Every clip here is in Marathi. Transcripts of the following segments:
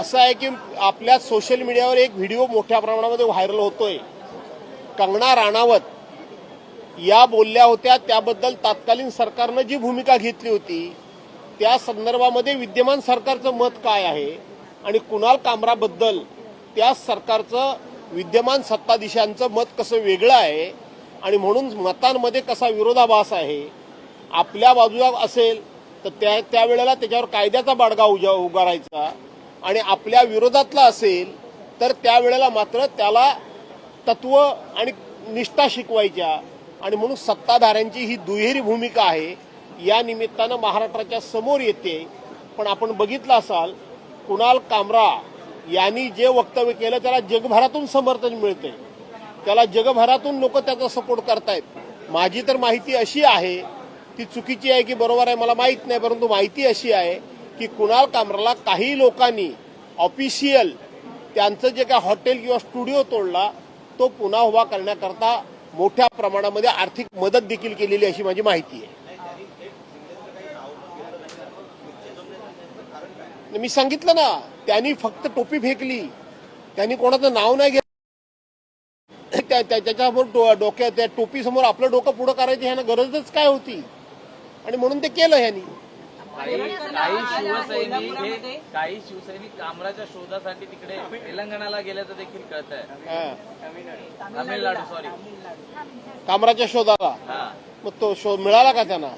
असं आहे की आपल्या सोशल मीडियावर एक व्हिडिओ मोठ्या प्रमाणामध्ये व्हायरल होतोय. कंगना राणावत या बोलल्या होत्या त्याबद्दल तत्कालीन सरकारनं जी भूमिका घेतली होती त्या संदर्भामध्ये विद्यमान सरकारचं मत काय आहे आणि कुणाल कामराबद्दल त्या सरकारचं विद्यमान सत्ताधीशांचं मत कसं वेगळं आहे आणि म्हणून मतांमध्ये कसा विरोधाभास आहे आपल्या बाजूला असेल तर त्या त्यावेळेला त्याच्यावर कायद्याचा बाडगा उजा उगारायचा आणि आपल्या विरोधातला असेल तर त्यावेळेला मात्र त्याला तत्व आणि निष्ठा शिकवायच्या. आणि म्हणून सत्ताधाऱ्यांची ही दुहेरी भूमिका आहे. या निमित्तानं महाराष्ट्राच्या समोर येते. पण आपण बघितलं असाल कुणाल कामरा यांनी जे वक्तव्य केलं त्याला जगभरातून समर्थन मिळते त्याला जगभरातून लोक त्याचा सपोर्ट करतायत. माझी तर माहिती अशी आहे ती चुकीची आहे की बरोबर आहे मला माहीत नाही परंतु माहिती अशी आहे की कुणाल कामराला काही लोकांनी ऑफिशियल त्यांचं जे काय हॉटेल किंवा स्टुडिओ तोडला तो पुन्हा उभा करण्याकरता मोठ्या प्रमाणामध्ये आर्थिक मदत देखील केलेली अशी माझी माहिती आहे. मी सांगितलं ना त्यांनी फक्त टोपी फेकली. त्यांनी कोणाचं नाव नाही घेतलं त्याच्यासमोर डोक्यात त्या टोपी समोर आपलं डोकं पुढं करायची ह्यानं गरजच काय होती? आणि म्हणून ते केलं ह्यानी. काही काही शिवसैनिक हे काही शिवसैनिक कामराच्या शोधासाठी तिकडे तेलंगणाला गेल्याचं देखील कळत आहे हा. तामिळनाडू सॉरी कामराच्या शोधाला? हा. मग तो शोध मिळाला का त्यांना?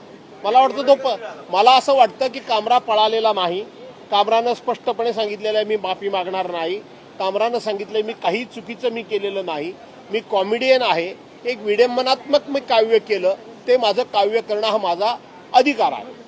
मला वाटतं तो प- मला असं वाटतं की कामरा पळालेला नाही. कामरानं स्पष्टपणे सांगितलेलं आहे मी माफी मागणार नाही. कामरानं सांगितलंय मी काही चुकीचं मी केलेलं नाही. मी कॉमेडियन आहे. एक विडंबनात्मक मी काव्य केलं ते माझं काव्य करणं हा माझा अधिकार आहे.